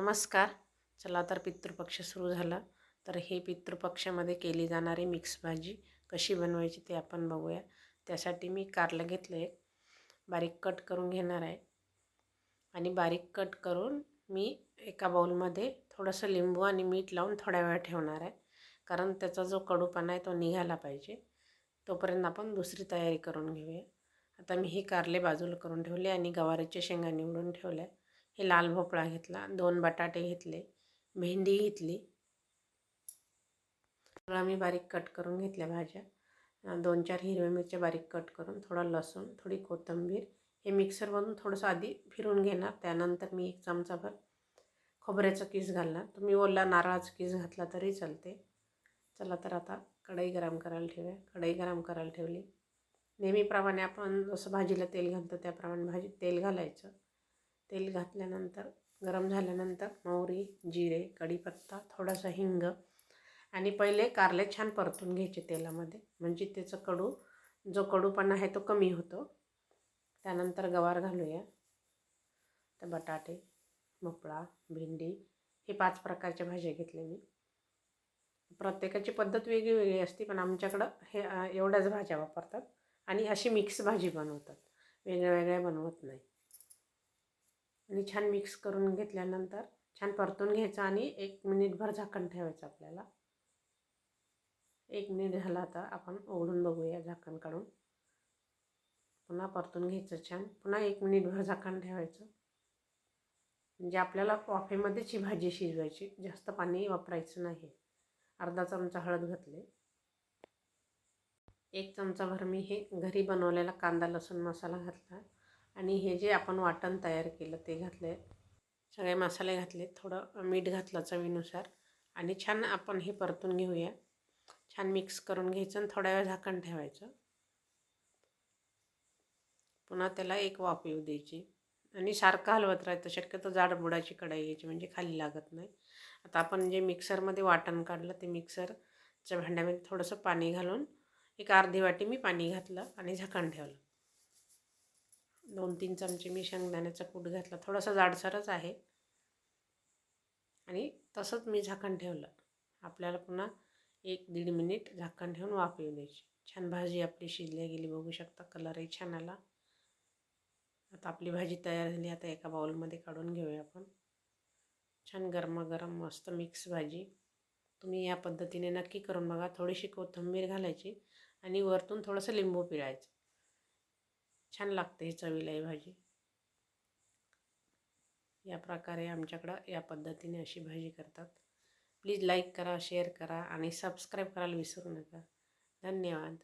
नमस्कार. चला तर पितृपक्ष सुरू झाला. तर हे पितृपक्षामध्ये केली जाणारी मिक्स भाजी कशी बनवायची ते आपण बघूया. त्यासाठी मी कारलं घेतलं आहे बारीक कट करून घेणार आहे. आणि बारीक कट करून मी एका बाऊलमध्ये थोडंसं लिंबू आणि मीठ लावून थोड्या वेळ ठेवणार आहे. कारण त्याचा जो कडूपणा आहे तो निघाला पाहिजे. तोपर्यंत आपण दुसरी तयारी करून घेऊया. आता मी ही कारले बाजूला करून ठेवले आणि गवारीच्या शेंगा निवडून ठेवल्या. हे लाल भोपळा घेतला दोन बटाटे घेतले भेंडी घेतली. सगळं मी बारीक कट करून घेतल्या भाज्या. दोन चार हिरव्या मिरच्या बारीक कट करून थोडं लसूण थोडी कोथिंबीर. हे मिक्सरमधून थोडंसं आधी फिरून घेणार त्यानंतर मी एक चमचाभर खोबऱ्याचं किस घालणार. तुम्ही ओला नारळाचं किस घातला तरी चालते. चला तर आता कढई गरम करायला ठेवूया. कढई गरम करायला ठेवली. नेहमीप्रमाणे आपण जसं भाजीला तेल घालतो त्याप्रमाणे भाजी तेल घालायचं. तेल घातल्यानंतर गरम झाल्यानंतर मोहरी जिरे कढीपत्ता थोडासा हिंग आणि पहिले कारले छान परतून घ्यायचे तेलामध्ये. म्हणजे त्याचं कडू जो कडूपणा आहे तो कमी होतो. त्यानंतर गवार घालूया. तर बटाटे भोपळा भेंडी हे पाच प्रकारच्या भाज्या घेतल्या मी. प्रत्येकाची पद्धत वेगळी वेगळी असते पण आमच्याकडं हे एवढ्याच भाज्या वापरतात आणि अशी मिक्स भाजी बनवतात. वेगळ्या वेगळ्या बनवत नाही आणि छान मिक्स करून घेतल्यानंतर छान परतून घ्यायचं आणि एक मिनिटभर झाकण ठेवायचं आपल्याला. एक मिनिट झाला आता आपण ओढून बघूया झाकण काढून पुन्हा परतून घ्यायचं छान. पुन्हा एक मिनिटभर झाकण ठेवायचं. म्हणजे आपल्याला कॉफीमध्येच ही भाजी शिजवायची. जास्त पाणी वापरायचं नाही. अर्धा चमचा हळद घातले. एक चमचाभर मी हे घरी बनवलेला कांदा लसूण मसाला घातला. आणि हे जे आपण वाटण तयार केलं ते घातले सगळे मसाले घातले थोडं मीठ घातलं चवीनुसार आणि छान आपण हे परतून घेऊया. छान मिक्स करून घ्यायचं आणि थोड्या वेळ झाकण ठेवायचं. पुन्हा त्याला एक वाफ येऊ द्यायची. आणि सारखं हलवत राहायचं. शक्यतो जाड बुडाची कढाई घ्यायची म्हणजे खाली लागत नाही. आता आपण जे मिक्सरमध्ये वाटण काढलं ते मिक्सरच्या भांड्यामध्ये थोडंसं पाणी घालून एक अर्धी वाटी मी पाणी घातलं आणि झाकण ठेवलं. दोन तीन चमचे मी शेंगदाण्याचा कूट घातला. थोडासा जाडसरच आहे. आणि तसंच मी झाकण ठेवलं. आपल्याला पुन्हा एक दीड मिनिट झाकण ठेवून वाफ येऊ द्यायची. छान भाजी आपली शिजली गेली. बघू शकता कलरही छान आला. आता आपली भाजी तयार झाली. आता एका बाउलमध्ये काढून घेऊया आपण. छान गरमागरम मस्त मिक्स भाजी. तुम्ही या पद्धतीने नक्की करून बघा. थोडीशी कोथिंबीर घालायची आणि वरतून थोडंसं लिंबू पिळायचं. छान लागते ही चवीला ही भाजी. या प्रकारे आमच्याकडं या पद्धतीने अशी भाजी करतात. प्लीज लाईक करा शेअर करा आणि सबस्क्राईब करायला विसरू नका. धन्यवाद.